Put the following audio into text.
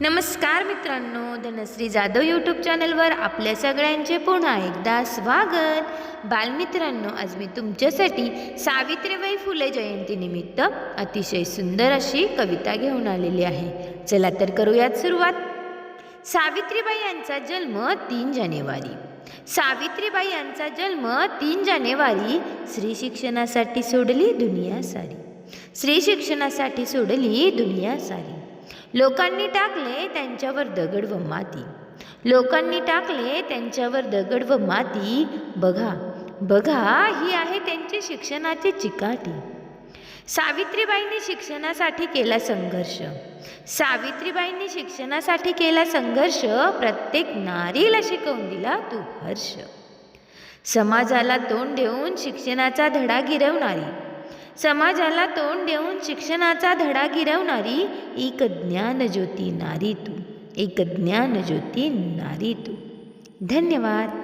नमस्कार मित्रांनो धनश्री जाधव यूट्यूब चॅनलवर आपल्या सगळ्यांचे पुन्हा एकदा स्वागत. बालमित्रांनो आज मी तुमच्यासाठी सावित्रीबाई फुले जयंतीनिमित्त अतिशय सुंदर अशी कविता घेऊन आलेली आहे. चला तर करूयात सुरुवात. सावित्रीबाई यांचा जन्म तीन जानेवारी. सावित्रीबाई यांचा जन्म तीन जानेवारी. स्त्री शिक्षणासाठी सोडली दुनिया सारी. स्त्री शिक्षणासाठी सोडली दुनिया सारी. लोकांनी टाकले त्यांच्यावर दगड व माती. लोकांनी टाकले त्यांच्यावर दगड व माती. बघा बघा ही आहे त्यांची शिक्षणाची चिकाटी. सावित्रीबाईंनी शिक्षणासाठी केला संघर्ष. सावित्रीबाईंनी शिक्षणासाठी केला संघर्ष प्रत्येक नारीला शिकवून दिला तू हर्ष समाजाला तोंड देऊन शिक्षणाचा धडा गिरवणारी समाजाला तोंड देऊन शिक्षणाचा धडा गिरवणारी एक ज्ञान ज्योती नारी तू एक ज्ञान ज्योती नारी तू. धन्यवाद.